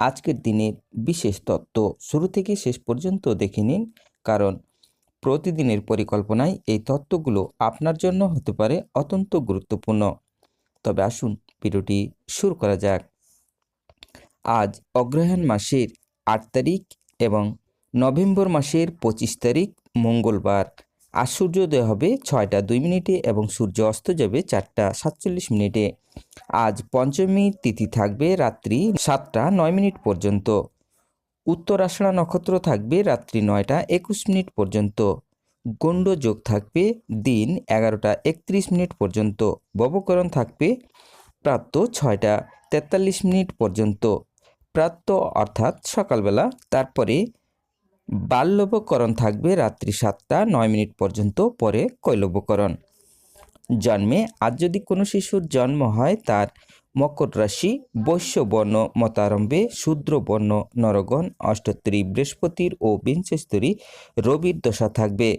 আজকের দিনের বিশেষ তত্ত্ব শুরু থেকে শেষ পর্যন্ত দেখে নিন, কারণ প্রতিদিনের পরিকল্পনায় এই তত্ত্বগুলো আপনার জন্য হতে পারে অত্যন্ত গুরুত্বপূর্ণ। তবে আসুন ভিডিওটি শুরু করা যাক। আজ অগ্রহায়ণ মাসের আট তারিখ এবং নভেম্বর মাসের পঁচিশ তারিখ মঙ্গলবার। আর সূর্যোদয় হবে ছয়টা দুই মিনিটে এবং সূর্য অস্ত যাবে চারটা সাতচল্লিশ মিনিটে। আজ পঞ্চমী তিথি থাকবে রাত্রি সাতটা নয় মিনিট পর্যন্ত। উত্তর আষাঢ়া নক্ষত্র থাকবে রাত্রি নয়টা একুশ মিনিট পর্যন্ত। গণ্ড যোগ থাকবে দিন এগারোটা একত্রিশ মিনিট পর্যন্ত। ববকরণ থাকবে প্রাপ্ত ছয়টা তেতাল্লিশ মিনিট পর্যন্ত। প্রাপ্ত অর্থাৎ সকালবেলা, তারপরে বাল্যবকরণ থাকবে রাত্রি সাতটা, নয় মিনিট পর্যন্ত, পরে কৈলবকরণ। জন্মে আজ যদি কোনো শিশুর জন্ম হয়, তার মকর রাশি বৈশ্য বর্ণ মতারম্ভে শূদ্র বর্ণ, নরগণ অষ্টোত্তরী বৃহস্পতির ও বিংশস্তরী রবির দশা থাকবে।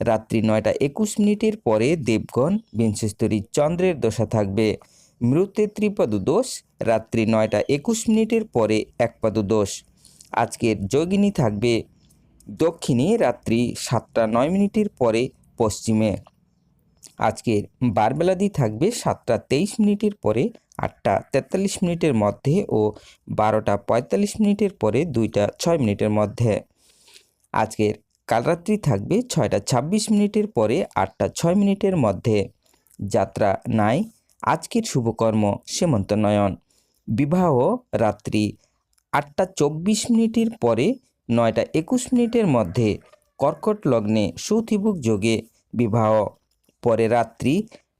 রাত্রি নয়টা একুশ মিনিটের পরে দেবগণ, বিংশস্তরী চন্দ্রের দশা থাকবে। মৃত্যু ত্রিপদ দোষ রাত্রি নয়টা একুশ মিনিটের পরে একপাদ দোষ আজকের যোগিনী থাকবে দক্ষিণে রাত্রি সাতটা নয় মিনিটের পরে পশ্চিমে। আজকের বারবেলাদি থাকবে সাতটা তেইশ মিনিটের পরে, আটটা তেতাল্লিশ মিনিটের মধ্যে ও বারোটা পঁয়তাল্লিশ মিনিটের পরে দুইটা ছয় মিনিটের মধ্যে। আজকের কালরাত্রি থাকবে ছয়টা ছাব্বিশ মিনিটের পরে, আটটা ছয় মিনিটের মধ্যে। যাত্রা নাই, আজকের শুভকর্ম সীমন্ত নয়ন। বিবাহ রাত্রি আটটা চব্বিশ মিনিটের পরে নয়টা একুশ মিনিটের মধ্যে কর্কট লগ্নে সুতিবুক যোগে বিবাহ। পরে রাত্রি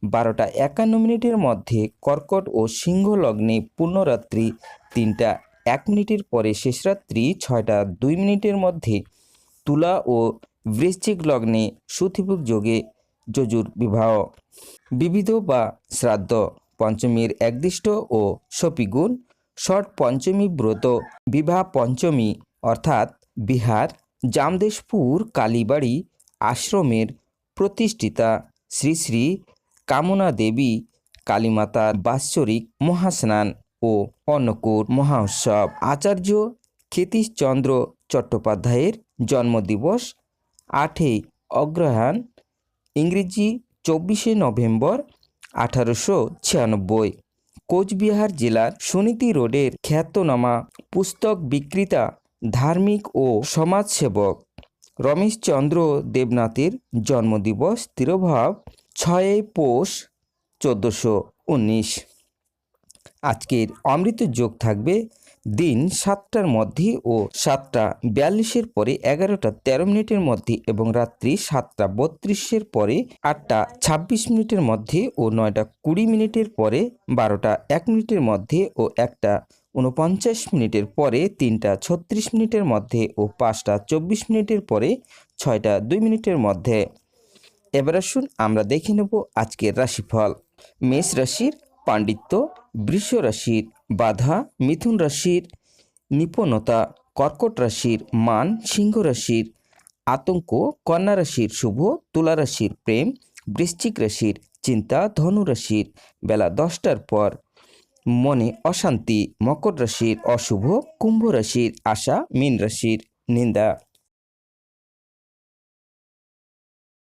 বারোটা একান্ন মিনিটের মধ্যে কর্কট ও সিংহ লগ্নে পূর্ণরাত্রি তিনটা এক মিনিটের পরে শেষ রাত্রি ছয়টা দুই মিনিটের মধ্যে তুলা ও বৃশ্চিক লগ্নে সুতিবুক যোগে যজুর বিবাহ। বিবিধ বা শ্রাদ্ধ, পঞ্চমীর একদিষ্ট ও সপিগুণ, ষট পঞ্চমী ব্রত, বিবাহ পঞ্চমী অর্থাৎ বিহার, জামদেশপুর, কালীবাড়ি আশ্রমের প্রতিষ্ঠিতা শ্রী শ্রী কামনা দেবী কালীমাতার বাৎসরিক মহাস্নান ও অন্নকূট মহোৎসব। আচার্য ক্ষিতীশচন্দ্র চট্টোপাধ্যায়ের জন্মদিবস আটই অগ্রহায়ণ, ইংরেজি চব্বিশে নভেম্বর আঠারোশো ছিয়ানব্বই। কোচবিহার জেলার সুনীতি রোডের খ্যাতনামা পুস্তক বিক্রেতা ধার্মিক ও সমাজসেবক। রমেশচন্দ্র দেবনাথের জন্মদিবস তিরোভাব ছয়ই পৌষ চোদ্দোশো উনিশ। আজকের অমৃত যোগ থাকবে দিন সাতটার মধ্যে ও সাতটা বিয়াল্লিশের পরে এগারোটা তেরো মিনিটের মধ্যে এবং রাত্রি সাতটা বত্রিশের পরে আটটা ছাব্বিশ মিনিটের মধ্যে ও নয়টা কুড়ি মিনিটের পরে বারোটা এক মিনিটের মধ্যে ও একটা উনপঞ্চাশ মিনিটের পরে, তিনটা ছত্রিশ মিনিটের মধ্যে ও পাঁচটা চব্বিশ মিনিটের পরে, ছয়টা দুই মিনিটের মধ্যে। এবার আসুন আমরা দেখে নেব আজকের রাশিফল। মেষ রাশির পাণ্ডিত্য, বৃষ রাশির বাধা, মিথুন রাশির নিপুণতা, কর্কট রাশির মান, সিংহ রাশির আতঙ্ক, কন্যা রাশির শুভ, তুলা রাশির প্রেম, বৃশ্চিক রাশির চিন্তা, ধনু রাশির বেলা দশটার পর। মনে অশান্তি মকর রাশির অশুভ কুম্ভ রাশির আশা মীন রাশির নিন্দা।